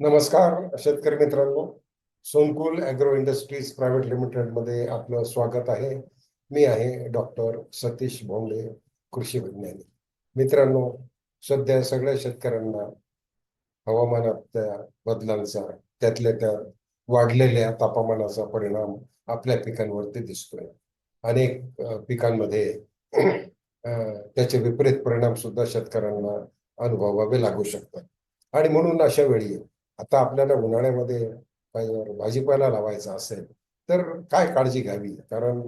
नमस्कार शेतकरी मित्रांनो. सोनकुल अॅग्रो इंडस्ट्रीज प्रायव्हेट लिमिटेडमध्ये आपलं स्वागत आहे. मी आहे डॉक्टर सतीश भोंडे कृषी वैज्ञानिक. मित्रांनो सध्या सगळ्या शेतकऱ्यांना हवामानातल्या बदलांचा त्यातल्या त्या वाढलेल्या तापमानाचा परिणाम आपल्या पिकांवरती दिसतोय. अनेक पिकांमध्ये त्याचे विपरीत परिणाम सुद्धा शेतकऱ्यांना अनुभवावे लागू शकतात. आणि म्हणून अशा वेळी आता आपल्याला उन्हाळ्यामध्ये भाजीपाला लावायचा असेल तर काय काळजी घ्यावी? कारण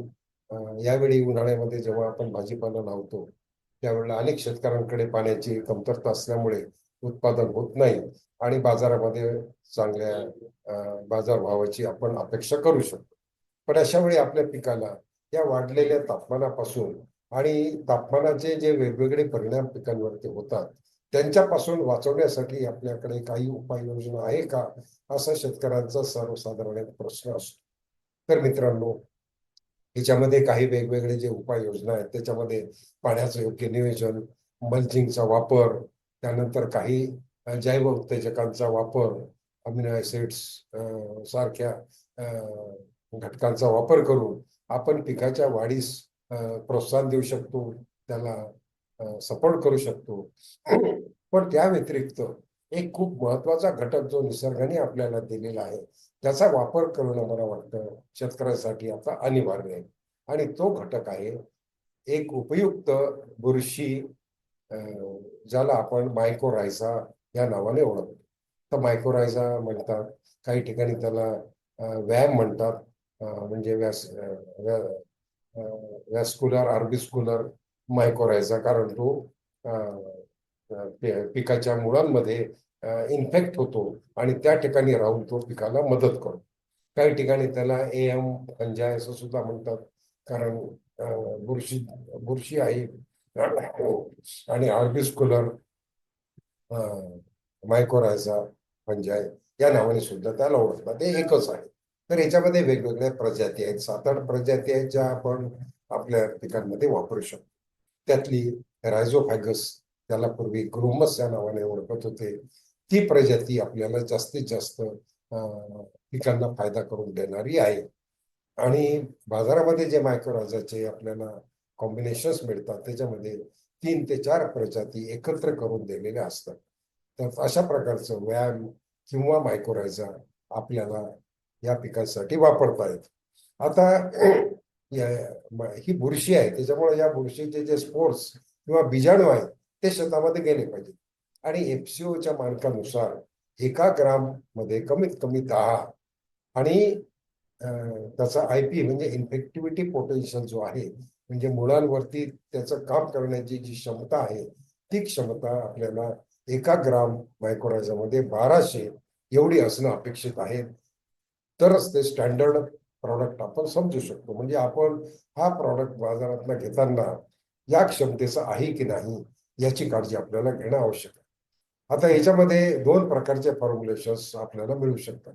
यावेळी उन्हाळ्यामध्ये जेव्हा आपण भाजीपाला लावतो त्यावेळेला अनेक शेतकऱ्यांकडे पाण्याची कमतरता असल्यामुळे उत्पादन होत नाही आणि बाजारामध्ये चांगल्या बाजारभावाची आपण अपेक्षा करू शकतो. पण अशा वेळी आपल्या पिकाला या वाढलेल्या तापमानापासून आणि तापमानाचे जे वेगवेगळे परिणाम पिकांवरती होतात त्यांच्यापासून वाचवण्यासाठी आपल्याकडे काही उपाययोजना आहे का? असा शेतकऱ्यांचा सर्वसाधारण प्रश्न असतो. तर मित्रांनो याच्यामध्ये काही वेगवेगळे जे उपाययोजना आहेत त्याच्यामध्ये पाण्याचं योग्य नियोजन मल्चिंगचा वापर त्यानंतर काही जैव उत्तेजकांचा वापर अमिनो ऍसिड्स सारख्या घटकांचा वापर करून आपण पिकाच्या वाढीस प्रोत्साहन देऊ शकतो. त्याला सपोर्ट करू शकतो. पण त्या व्यतिरिक्त एक खूप महत्त्वाचा घटक जो निसर्गाने आपल्याला दिलेला आहे त्याचा वापर करणं मला वाटतं शेतकऱ्यासाठी आता अनिवार्य आहे. आणि तो घटक आहे एक उपयुक्त बुरशी ज्याला आपण मायकोरायझा या नावाने ओळखतो. तर मायकोरायझा म्हणतात काही ठिकाणी त्याला व्यायाम म्हणतात. म्हणजे व्यास व्या- व्हॅस्क्युलर आर्बिस्क्युलर मायकोरायचा कारण तो पिकाच्या मुळांमध्ये इन्फेक्ट होतो आणि त्या ठिकाणी राहून तो पिकाला मदत करतो. काही ठिकाणी त्याला ए एम पंजाय असं सुद्धा म्हणतात कारण बुरशी बुरशी आहे. आणि आर्बिस्कुलर मायकोरायझा पंजाय या नावाने सुद्धा त्याला ओळखतात. ते एकच आहे. तर याच्यामध्ये वेगवेगळ्या प्रजाती आहेत. सात आठ प्रजाती आहेत ज्या आपण आपल्या पिकांमध्ये वापरू शकतो. त्यातली रायझोफॅगस त्याला पूर्वी ग्रोमस या नावाने ओळखत होते. ती प्रजाती आपल्याला जास्तीत जास्त पिकांना फायदा करून देणारी आहे. आणि बाजारामध्ये जे मायक्रोराजाचे आपल्याला कॉम्बिनेशन्स मिळतात त्याच्यामध्ये तीन ते चार प्रजाती एकत्र करून दिलेल्या असतात. तर अशा प्रकारचं व्यायाम किंवा मायक्रोरायझा आपल्याला या पिकांसाठी वापरता येत. आता ही बुरशी आहे. त्याच्यामुळे या बुरशीचे जे स्पोर्ट्स किंवा बीजाणू आहेत ते शेतामध्ये गेले पाहिजे आणि एफसीओच्या मानकानुसार एका ग्राममध्ये कमीत कमी दहा आणि त्याचा आय पी म्हणजे इन्फेक्टिव्हिटी पोटेन्शियल जो आहे म्हणजे मुळांवरती त्याचं काम करण्याची जी क्षमता आहे ती क्षमता आपल्याला एका ग्राम मायक्रोरायझामध्ये बाराशे एवढी असणं अपेक्षित आहे. तरच ते स्टँडर्ड प्रॉडक्ट आपण समजू शकतो. म्हणजे आपण हा प्रॉडक्ट बाजारातला घेताना या क्षमतेचा आहे की नाही याची काळजी आपल्याला घेणं आवश्यक आहे. आता याच्यामध्ये दोन प्रकारचे फॉर्म्युलेशन्स आपल्याला मिळू शकतात.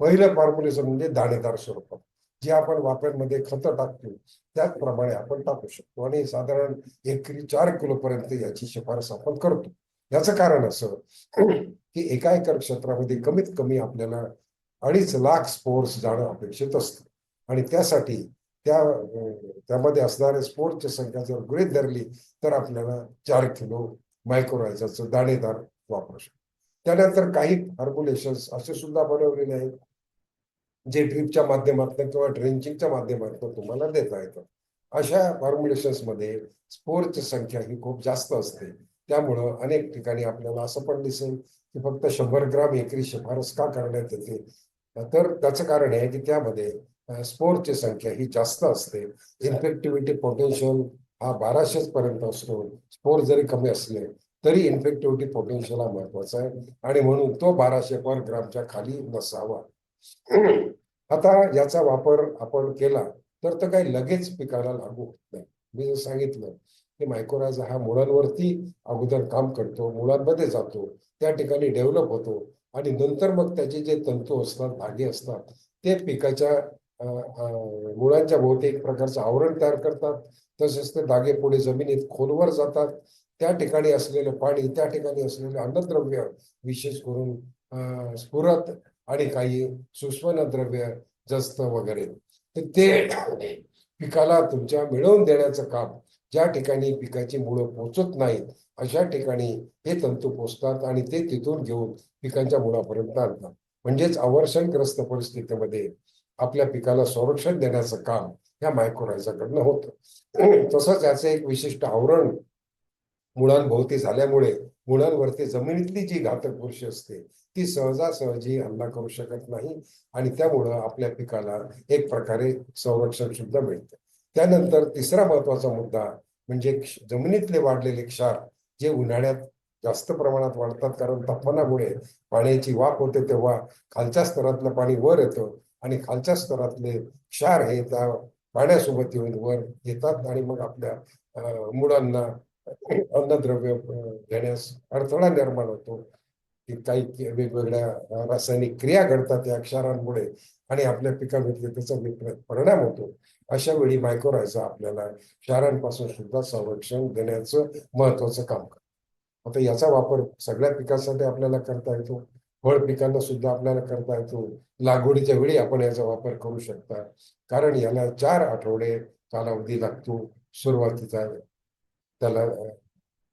पहिलं फॉर्म्युलेशन म्हणजे दाणेदार स्वरूपात जे आपण वापरमध्ये खतं टाकतो त्याचप्रमाणे आपण टाकू शकतो. आणि साधारण एकरी चार किलोपर्यंत याची शिफारस आपण करतो. याचं कारण असं की एका एकर क्षेत्रामध्ये कमीत कमी आपल्याला अडीच लाख स्पोर्स जाणं अपेक्षित असतं. आणि त्यासाठी त्या त्यामध्ये असणाऱ्या स्पोर्सची संख्या जर गृहित धरली तर आपल्याला चार किलो मायक्रोरायझरचं दाणेदार वापरू शकतो. त्यानंतर काही फॉर्म्युलेशन्स असे सुद्धा बनवलेले आहेत जे ड्रीपच्या माध्यमातून किंवा ड्रेंचिंगच्या माध्यमातून तुम्हाला देता येतं. अशा फॉर्म्युलेशन्समध्ये स्पोरची संख्या ही खूप जास्त असते. त्यामुळं अनेक ठिकाणी आपल्याला असं पण दिसेल की फक्त शंभर ग्राम एकरी शिफारस का करण्यात येते? तर त्याचं कारण आहे की त्यामध्ये स्पोरची संख्या ही जास्त असते. इन्फेक्टिव्हिटी पोटेन्शियल हा बाराशेच पर्यंत असतो. स्पोर जरी कमी असले तरी इन्फेक्टिव्हिटी पोटेन्शियल हा महत्त्वाचा आहे. आणि म्हणून तो बाराशे पर ग्रामच्या खाली नसावा. आता याचा वापर आपण केला तर तर काही लगेच पिकाला लागू होत नाही. मी जर सांगितलं की मायक्रोरायझा हा मुळांवरती अगोदर काम करतो मुळांमध्ये जातो त्या ठिकाणी डेव्हलप होतो. आणि नंतर मग त्याचे जे तंतू असतात धागे असतात ते पिकाच्या मुळांच्या भोवती एक प्रकारचं आवरण तयार करतात. तसेच ते धागे पुढे जमिनीत खोलवर जातात. त्या ठिकाणी असलेलं पाणी त्या ठिकाणी असलेलं अन्नद्रव्य विशेष करून स्फुरत आणि काही सुष्मनद्रव्य जस्त वगैरे. तर ते पिकाला तुमच्या मिळवून देण्याचं काम ज्या ठिकाणी पिकाची मुळं पोचत नाहीत अशा ठिकाणी हे तंतू पोचतात आणि ते तिथून घेऊन पिकांच्या मुळापर्यंत आणतात. म्हणजेच अवर्षणग्रस्त परिस्थितीमध्ये आपल्या पिकाला संरक्षण देण्याचं काम या मायक्रोरायझाकडनं होतं. तसंच याचं एक विशिष्ट आवरण मुळांभोवती झाल्यामुळे मुळांवरती जमिनीतली जी घातक बुरशी असते ती सहजासहजी हल्ला करू शकत नाही आणि त्यामुळं आपल्या पिकाला एक प्रकारे संरक्षण सुद्धा मिळतं. त्यानंतर तिसरा महत्त्वाचा मुद्दा म्हणजे जमिनीतले वाढलेले क्षार जे उन्हाळ्यात जास्त प्रमाणात वाढतात कारण तापमानामुळे पाण्याची वाफ होते तेव्हा खालच्या स्तरातलं पाणी वर येतं आणि खालच्या स्तरातले क्षार हे त्या पाण्यासोबत येऊन वर येतात आणि मग आपल्या मुलांना मुळांना अन्नद्रव्य घेण्यास अडथळा निर्माण होतो. की काही वेगवेगळ्या रासायनिक क्रिया घडतात या क्षारांमुळे आणि आपल्या पिकावरती त्याचा विपरीत परिणाम होतो. अशा वेळी मायक्रोरायझा आपल्याला क्षारांपासून सुद्धा संरक्षण देण्याचं महत्वाचं काम करतो. आता याचा वापर सगळ्या पिकांसाठी आपल्याला करता येतो. फळ पिकांना सुद्धा आपल्याला करता येतो. लागवडीच्या वेळी आपण याचा वापर करू शकता. कारण याला चार आठवडे कालावधी लागतो सुरुवातीचा. त्याला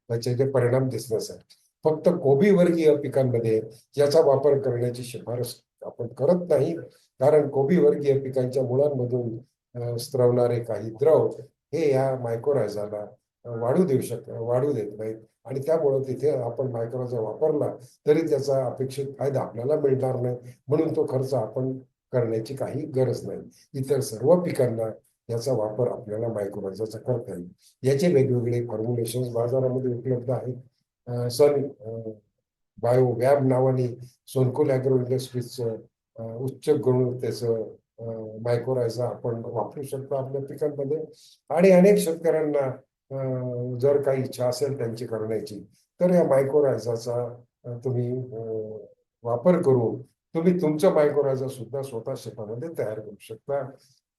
त्याचे जे परिणाम दिसण्यासाठी. फक्त कोबी वर्गीय पिकांमध्ये याचा वापर करण्याची शिफारस आपण करत नाही. कारण कोबी वर्गीय पिकांच्या मुळांमधून स्त्रवणारे काही द्रव हे या मायक्रोरायझाला वाढू देऊ शक वाढू देत नाहीत. आणि त्यामुळे तिथे आपण मायक्रोरायझा वापरला तरी त्याचा अपेक्षित फायदा आपल्याला मिळणार नाही. म्हणून तो खर्च आपण करण्याची काही गरज नाही. इतर सर्व पिकांना याचा वापर आपल्याला मायक्रोरायझाचा करता येईल. याचे वेगवेगळे फॉर्म्युलेशन बाजारामध्ये उपलब्ध आहेत. अं, सन बायो वॅब नावाने सोनकोल अॅग्रो इंडस्ट्रीजचं उच्च गुणवत्तेचं मायक्रोरायझा आपण वापरू शकतो आपल्या पिकांमध्ये. आणि अनेक शेतकऱ्यांना जर काही इच्छा असेल त्यांची करण्याची तर या मायक्रोरायझाचा तुम्ही वापर करून तुम्ही तुमचं मायक्रोरायझा सुद्धा स्वतः शेतामध्ये तयार करू शकता.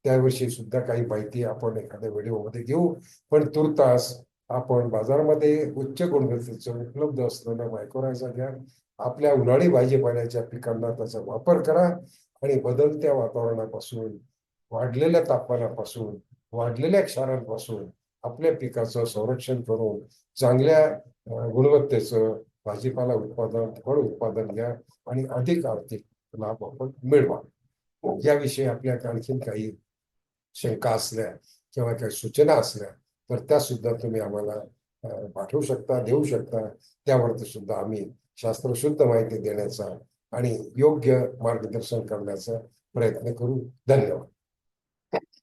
त्याविषयी सुद्धा काही माहिती आपण एखाद्या व्हिडिओमध्ये घेऊ. पण तुर्तास आपण बाजारामध्ये उच्च गुणवत्तेचं उपलब्ध असलेलं मायक्रोरायझा घ्या. आपल्या उन्हाळी भाजीपाल्याच्या पिकांना त्याचा वापर करा आणि बदलत्या वातावरणापासून वाढलेल्या तापमानापासून वाढलेल्या क्षारांपासून आपल्या पिकाचं संरक्षण करून चांगल्या गुणवत्तेचं भाजीपाला उत्पादन फळ उत्पादन घ्या आणि अधिक आर्थिक लाभ आपण मिळवा. याविषयी आपल्या आणखीन काही शंका असल्या किंवा काही सूचना असल्या तर त्या सुद्धा तुम्ही आम्हाला पाठवू शकता देऊ शकता. त्यावरती सुद्धा आम्ही शास्त्रशुद्ध माहिती देण्याचा आणि योग्य मार्गदर्शन करण्याचा प्रयत्न करू. धन्यवाद.